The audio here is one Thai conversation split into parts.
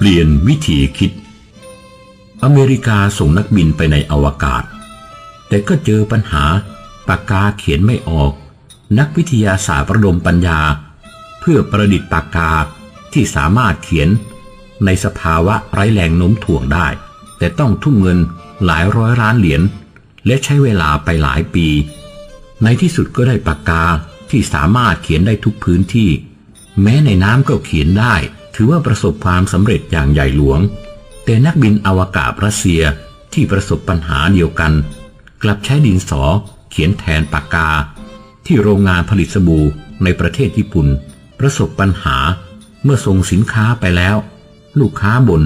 เปลี่ยนวิธีคิด อเมริกาส่งนักบินไปในอวกาศ แต่ก็เจอปัญหาปากกาเขียนไม่ออก นักวิทยาศาสตร์ประดมปัญญา เพื่อประดิษฐ์ปากกาที่สามารถเขียนในสภาวะไร้แรงโน้มถ่วงได้ แต่ต้องทุ่มเงินหลายร้อยล้านเหรียญและใช้เวลาไปหลายปี ในที่สุดก็ได้ปากกาที่สามารถเขียนได้ทุกพื้นที่ แม้ในน้ำก็เขียนได้ ถือว่าประสบความสำเร็จอย่างใหญ่หลวง แต่นักบินอวกาศรัสเซียที่ประสบปัญหาเดียวกัน กลับใช้ดินสอเขียนแทนปากกา ที่โรงงานผลิตสบู่ในประเทศญี่ปุ่น ประสบปัญหาเมื่อส่งสินค้าไปแล้ว ลูกค้าบน่น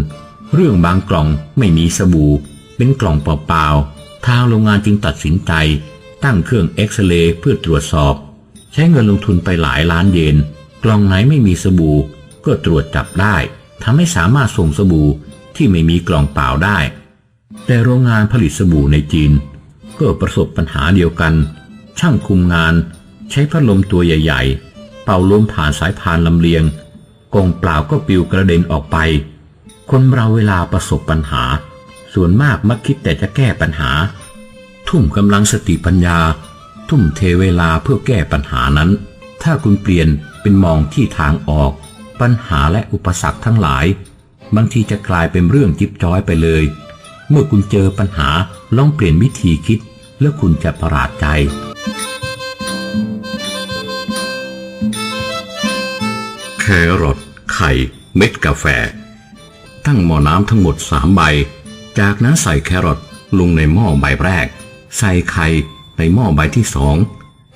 เรื่องบางกล่องไม่มีสบู่ เป็นกล่องเปล่าๆทางโรงงานจึงตัดสินใจ ตั้งเครื่องเอ็กซเรย์เพื่อตรวจสอบ ใช้เงินลงทุนไปหลายล้านเยน กล่องไหนไม่มีสบู่ ก็ตรวจจับได้ทำให้สามารถส่งสบู่ที่ไม่มีกล่องเปล่าได้ แต่โรงงานผลิตสบู่ในจีน ก็ประสบปัญหาเดียวกัน ช่างคุมงานใช้พัดลมตัวใหญ่ ๆ เป่าลมผ่านสายพานลำเลียงกล่องเปล่าก็ปลิวกระเด็นออกไป คนเราเวลาประสบปัญหา ส่วนมากมักคิดแต่จะแก้ปัญหา ทุ่มกำลังสติปัญญา ทุ่มเทเวลาเพื่อแก้ปัญหานั้น ถ้าคุณเปลี่ยนเป็นมองที่ทางออก ปัญหาและอุปสรรคทั้งหลาย บางทีจะกลายเป็นเรื่องจิ๊บจ้อยไปเลย เมื่อคุณเจอปัญหาลองเปลี่ยนวิธีคิด แล้วคุณจะประหลาดใจ แครอทไข่ เม็ดกาแฟ ตั้งหม้อน้ำทั้งหมดสามใบ จากนั้นใส่แครอทลงในหม้อใบแรก ใส่ไข่ในหม้อใบที่สอง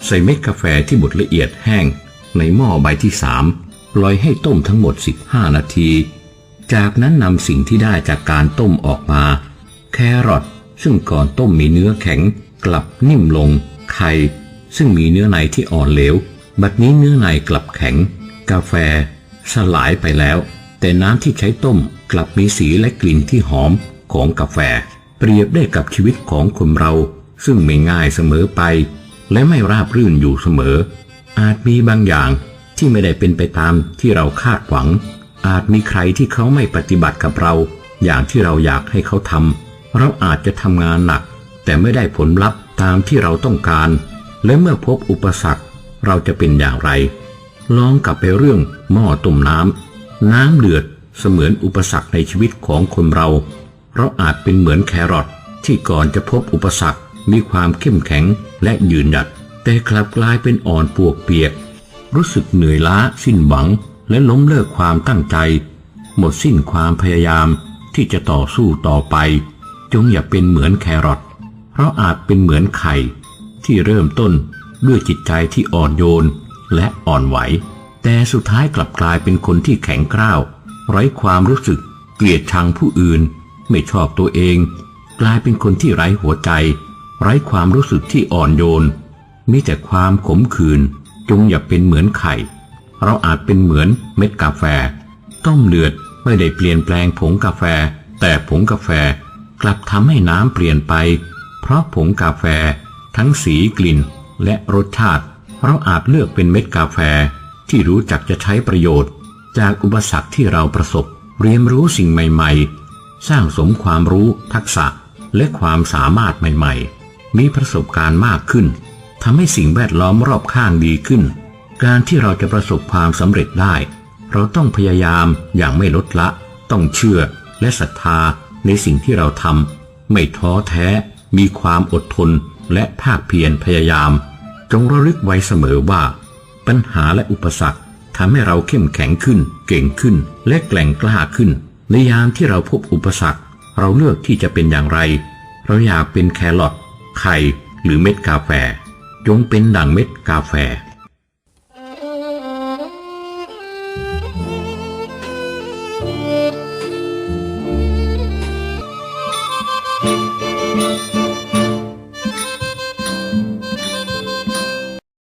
ใส่เม็ดกาแฟที่บดละเอียดแห้งในหม้อใบที่สาม ปล่อยให้ต้มทั้งหมด 15 นาที จากนั้นนำสิ่งที่ได้จากการต้มออกมา แครอทซึ่งก่อนต้มมีเนื้อแข็ง กลับนิ่มลง ไข่ ซึ่งมีเนื้อในที่อ่อนเหลว บัดนี้เนื้อในกลับแข็ง กาแฟ สลายไปแล้ว แต่น้ำที่ใช้ต้มกลับมีสีและกลิ่นที่หอมของกาแฟ เปรียบได้กับชีวิตของคนเรา ซึ่งไม่ง่ายเสมอไป และไม่ราบรื่นอยู่เสมอ อาจมีบางอย่าง ที่ไม่ได้เป็นไปตามที่เราคาดหวัง อาจมีใครที่เขาไม่ปฏิบัติกับเรา อย่างที่เราอยากให้เขาทำเราอาจจะทำงานหนัก แต่ไม่ได้ผลลัพธ์ตามที่เราต้องการ และเมื่อพบอุปสรรคเราจะเป็นอย่างไร ลองกลับไปเรื่องหม้อต้มน้ำน้ำเดือดเสมือนอุปสรรคในชีวิตของคนเรา เราอาจเป็นเหมือนแครอทที่ก่อนจะพบอุปสรรคมีความเข้มแข็งและยืนหยัด แต่กลับกลายเป็นอ่อนปวกเปียก รู้สึกเหนื่อยล้าสิ้นหวังและล้มเลิกความตั้งใจ หมดสิ้นความพยายามที่จะต่อสู้ต่อไป จงอย่าเป็นเหมือนแครอทเพราะอาจเป็นเหมือนไข่ ที่เริ่มต้นด้วยจิตใจที่อ่อนโยนและอ่อนไหว แต่สุดท้ายกลับกลายเป็นคนที่แข็งกร้าว ไร้ความรู้สึกเกลียดชังผู้อื่น ไม่ชอบตัวเอง กลายเป็นคนที่ไร้หัวใจ ไร้ความรู้สึกที่อ่อนโยนมีแต่ความขมขื่น จงอย่าเป็นเหมือนไข่ เราอาจเป็นเหมือนเม็ดกาแฟ ต้มเดือดไม่ได้เปลี่ยนแปลงผงกาแฟ แต่ผงกาแฟกลับทำให้น้ำเปลี่ยนไป เพราะผงกาแฟ ทั้งสีกลิ่นและรสชาติ เราอาจเลือกเป็นเม็ดกาแฟที่รู้จักจะใช้ประโยชน์ จากอุปสรรคที่เราประสบ เรียนรู้สิ่งใหม่ ๆ สร้างสมความรู้ทักษะและความสามารถใหม่ ๆ มีประสบการณ์มากขึ้น ทำให้สิ่งแวดล้อมรอบข้างดีขึ้น การที่เราจะประสบความสำเร็จได้ เราต้องพยายามอย่างไม่ลดละ ต้องเชื่อและศรัทธาในสิ่งที่เราทำไม่ท้อแท้ มีความอดทนและภาคเพียรพยายาม จงระลึกไว้เสมอว่า ปัญหาและอุปสรรคทำให้เราเข้มแข็งขึ้น เก่งขึ้น และแกร่งกล้าขึ้น ในยามที่เราพบอุปสรรค เราเลือกที่จะเป็นอย่างไร เราอยากเป็นแครอทไข่หรือเม็ดกาแฟ จงเป็นดั่งเม็ดกาแฟ